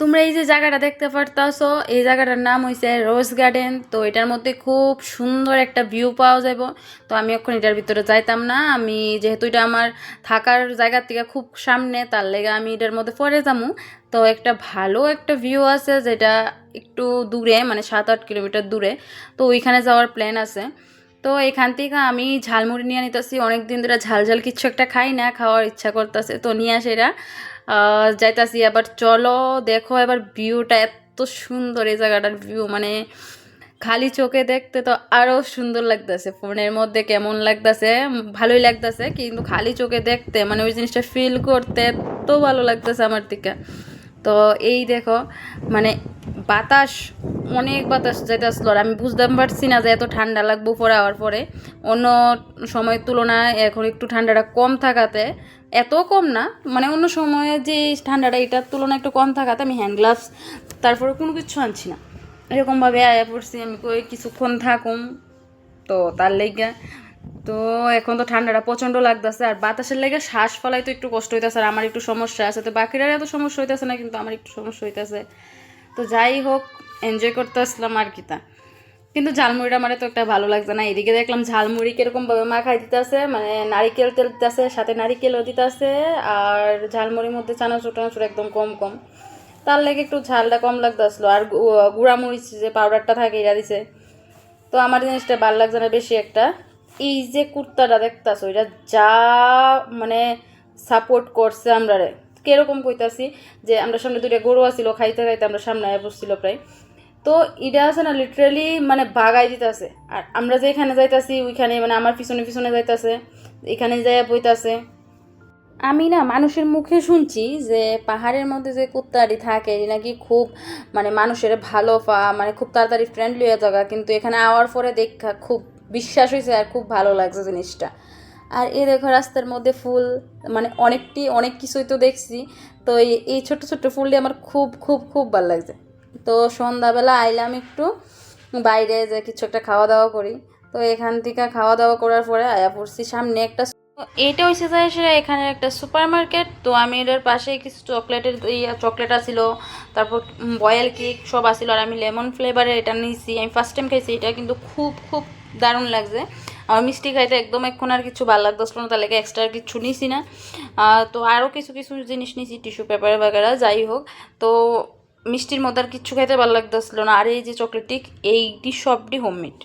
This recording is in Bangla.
তোমরা এই যে জায়গাটা দেখতে পারতাছো, এই জায়গাটার নাম হইছে রোজ গার্ডেন তো এটার মধ্যে খুব সুন্দর একটা ভিউ পাওয়া যাব তো আমি এখন এটার ভিতরে যাইতাম না। আমি যেহেতু এটা আমার থাকার জায়গার থেকে খুব সামনে, তার লেগে আমি এটার মধ্যে পরে যাব। তো একটা ভালো একটা ভিউ আছে যেটা একটু দূরে মানে সাত আট কিলোমিটার দূরে। তো ওইখানে যাওয়ার প্ল্যান আছে। তো এখান থেকে আমি ঝালমুড়ি নিয়ে নিতেছি। অনেক দিন ধরে ঝাল ঝাল কিছু একটা খাই না, খাওয়ার ইচ্ছা করতেছে। তো নিয়ে আসে এরা। যাইতাছি আবার চলো, দেখো এবার ভিউটা এত সুন্দর এই জায়গাটার ভিউ মানে খালি চোখে দেখতে তো আরও সুন্দর লাগতেছে। ফোনের মধ্যে কেমন লাগতেছে? ভালোই লাগতেছে, কিন্তু খালি চোখে দেখতে মানে ওই জিনিসটা ফিল করতে এত ভালো লাগতেছে আমার দিকে। তো এই দেখো মানে বাতাস, অনেক বাতাস যাইতেছিল আর আমি বুঝতে পারছি না যে এত ঠান্ডা লাগবো পরে আওয়ার পরে। অন্য সময়ের তুলনায় এখন একটু ঠান্ডাটা কম থাকাতে, এত কম না মানে অন্য সময়ে যে ঠান্ডাটা এটার তুলনায় একটু কম থাকাতে আমি হ্যান্ড গ্লাভস তারপরে কোনো কিছু আনছি না। এরকমভাবে আয়া পড়ছি আমি, কই কিছুক্ষণ থাকুম। তো তার লেগে তো এখন তো ঠান্ডাটা প্রচণ্ড লাগতেছে, আর বাতাসের লেগে শ্বাস ফলাই তো একটু কষ্ট হইতেছে, আর আমার একটু সমস্যা আছে। তো বাকিরা এত সমস্যা হইতেছে না, কিন্তু আমার একটু সমস্যা হইতেছে। তো যাই হোক এনজয় করতে আসলাম আর কি তা। কিন্তু ঝালমুড়িটা আমার তো একটা ভালো লাগছে না। এদিকে দেখলাম ঝালমুড়ি কিরকমভাবে মাখাই দিতেছে মানে নারিকেল তেল দিতেছে, সাথে নারিকেলও দিতেছে, আর ঝালমুড়ির মধ্যে চানাচুর টানাচুর একদম কম কম। তার লেগে একটু ঝালটা কম লাগতেছিল, আর গুঁড়া মরিচ যে পাউডারটা থাকে, এটা দিছে। তো আমার জিনিসটা ভালো লাগছে না বেশি একটা। এই যে কুর্তাটা দেখতাছো, এটা যা মানে সাপোর্ট করছে আমরা রে কীরকম কইতাছি যে আমরা সামনে দুইটা গরু আছিল, খাইতে খাইতে আমরা সামনে আয় বসছিল প্রায়। তো এটা আছে না লিটারালি মানে বাগাই দিতেছে। আর আমরা যেখানে যাইতাছি, ওইখানে মানে আমার পিছনে পিছনে যাইতাছে, এখানে যাইয়া বইতাছে। আমি না মানুষের মুখে শুনছি যে পাহাড়ের মধ্যে যে কুত্তাটি থাকে, এটি নাকি খুব মানে মানুষের ভালো পা মানে খুব তাড়াতাড়ি ফ্রেন্ডলি হয়ে থাকা, কিন্তু এখানে আওয়ার পরে দেখা খুব বিশ্বাস হয়েছে আর খুব ভালো লাগছে জিনিসটা। আর এ দেখো রাস্তার মধ্যে ফুল মানে অনেকটি, অনেক কিছুই তো দেখছি। তো এই ছোট্ট ছোট্ট ফুলটি আমার খুব খুব খুব ভালো লাগছে। তো সন্ধ্যাবেলা আইলাম একটু, বাইরে যে কিছু একটা খাওয়া দাওয়া করি। তো এখান থেকে খাওয়া দাওয়া করার পরে আয়া পড়ছি সামনে একটা তো এইটা হচ্ছে যে সেটা এখানে একটা সুপার মার্কেট তো আমি এটার পাশে কিছু চকলেটের ইয়া, চকলেট আছিল তারপর বয়েল কেক সব আছিল আর আমি লেমন ফ্লেভারের এটা নিয়েছি আমি ফার্স্ট টাইম খাইছি, এটা কিন্তু খুব খুব দারুণ লাগছে। আমার মিষ্টি খাইতে একদম এখন আর কিছু ভালো লাগতেছিল না, তার লেগে এক্সট্রা কিছু নিছি না। তো আরও কিছু কিছু জিনিস নিছি টিস্যু পেপার বাগেরা, যাই হোক। তো মিষ্টির মধ্যে আর কিচ্ছু খাইতে ভালো লাগতেছিল না, আর এই যে চকলেটটি এইটি সবটি হোমমেড